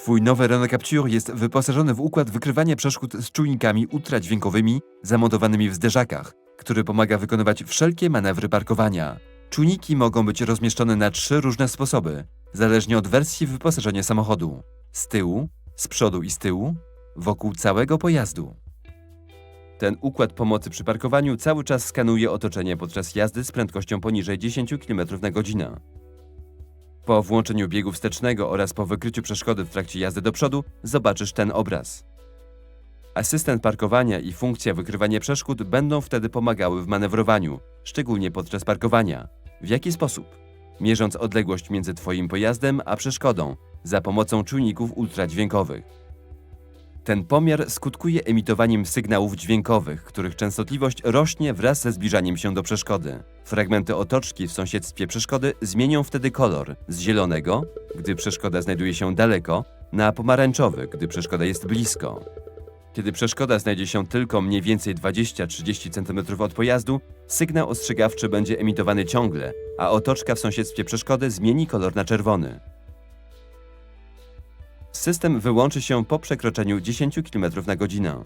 Twój nowy Renault Captur jest wyposażony w układ wykrywania przeszkód z czujnikami ultradźwiękowymi zamontowanymi w zderzakach, który pomaga wykonywać wszelkie manewry parkowania. Czujniki mogą być rozmieszczone na trzy różne sposoby, zależnie od wersji wyposażenia samochodu. Z tyłu, z przodu i z tyłu, wokół całego pojazdu. Ten układ pomocy przy parkowaniu cały czas skanuje otoczenie podczas jazdy z prędkością poniżej 10 km na godzinę. Po włączeniu biegu wstecznego oraz po wykryciu przeszkody w trakcie jazdy do przodu zobaczysz ten obraz. Asystent parkowania i funkcja wykrywania przeszkód będą wtedy pomagały w manewrowaniu, szczególnie podczas parkowania. W jaki sposób? Mierząc odległość między Twoim pojazdem a przeszkodą za pomocą czujników ultradźwiękowych. Ten pomiar skutkuje emitowaniem sygnałów dźwiękowych, których częstotliwość rośnie wraz ze zbliżaniem się do przeszkody. Fragmenty otoczki w sąsiedztwie przeszkody zmienią wtedy kolor z zielonego, gdy przeszkoda znajduje się daleko, na pomarańczowy, gdy przeszkoda jest blisko. Kiedy przeszkoda znajdzie się tylko mniej więcej 20-30 cm od pojazdu, sygnał ostrzegawczy będzie emitowany ciągle, a otoczka w sąsiedztwie przeszkody zmieni kolor na czerwony. System wyłączy się po przekroczeniu 10 km na godzinę.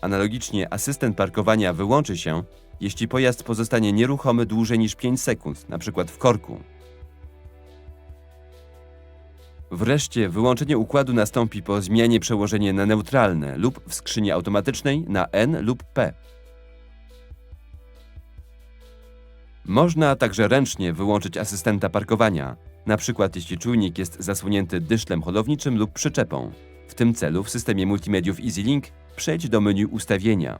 Analogicznie asystent parkowania wyłączy się, jeśli pojazd pozostanie nieruchomy dłużej niż 5 sekund, np. w korku. Wreszcie wyłączenie układu nastąpi po zmianie przełożenia na neutralne lub w skrzyni automatycznej na N lub P. Można także ręcznie wyłączyć asystenta parkowania, na przykład jeśli czujnik jest zasłonięty dyszlem holowniczym lub przyczepą. W tym celu w systemie multimediów EasyLink przejdź do menu ustawienia.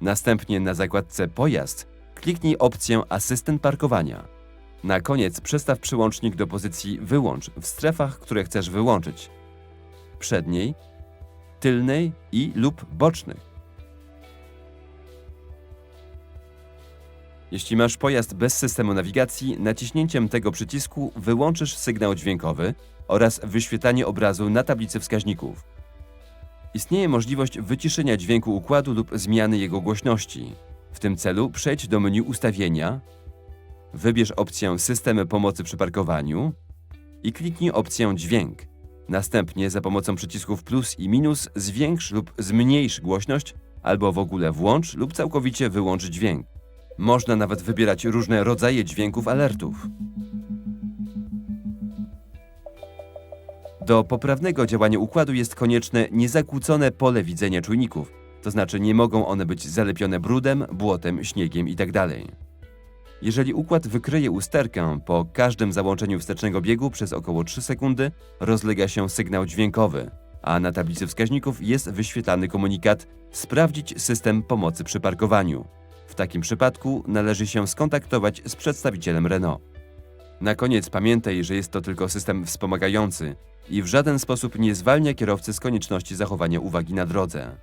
Następnie na zakładce Pojazd kliknij opcję Asystent parkowania. Na koniec przestaw przyłącznik do pozycji Wyłącz w strefach, które chcesz wyłączyć. Przedniej, tylnej i lub bocznych. Jeśli masz pojazd bez systemu nawigacji, naciśnięciem tego przycisku wyłączysz sygnał dźwiękowy oraz wyświetlanie obrazu na tablicy wskaźników. Istnieje możliwość wyciszenia dźwięku układu lub zmiany jego głośności. W tym celu przejdź do menu ustawienia, wybierz opcję Systemy pomocy przy parkowaniu i kliknij opcję Dźwięk. Następnie za pomocą przycisków plus i minus zwiększ lub zmniejsz głośność albo w ogóle włącz lub całkowicie wyłącz dźwięk. Można nawet wybierać różne rodzaje dźwięków alertów. Do poprawnego działania układu jest konieczne niezakłócone pole widzenia czujników, to znaczy nie mogą one być zalepione brudem, błotem, śniegiem itd. Jeżeli układ wykryje usterkę po każdym załączeniu wstecznego biegu przez około 3 sekundy, rozlega się sygnał dźwiękowy, a na tablicy wskaźników jest wyświetlany komunikat Sprawdzić system pomocy przy parkowaniu. W takim przypadku należy się skontaktować z przedstawicielem Renault. Na koniec pamiętaj, że jest to tylko system wspomagający i w żaden sposób nie zwalnia kierowcy z konieczności zachowania uwagi na drodze.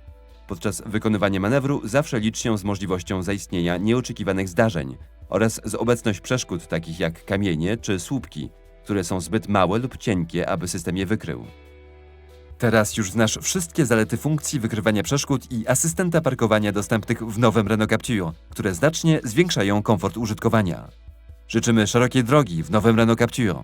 Podczas wykonywania manewru zawsze licz się z możliwością zaistnienia nieoczekiwanych zdarzeń oraz z obecność przeszkód takich jak kamienie czy słupki, które są zbyt małe lub cienkie, aby system je wykrył. Teraz już znasz wszystkie zalety funkcji wykrywania przeszkód i asystenta parkowania dostępnych w nowym Renault Captur, które znacznie zwiększają komfort użytkowania. Życzymy szerokiej drogi w nowym Renault Captur.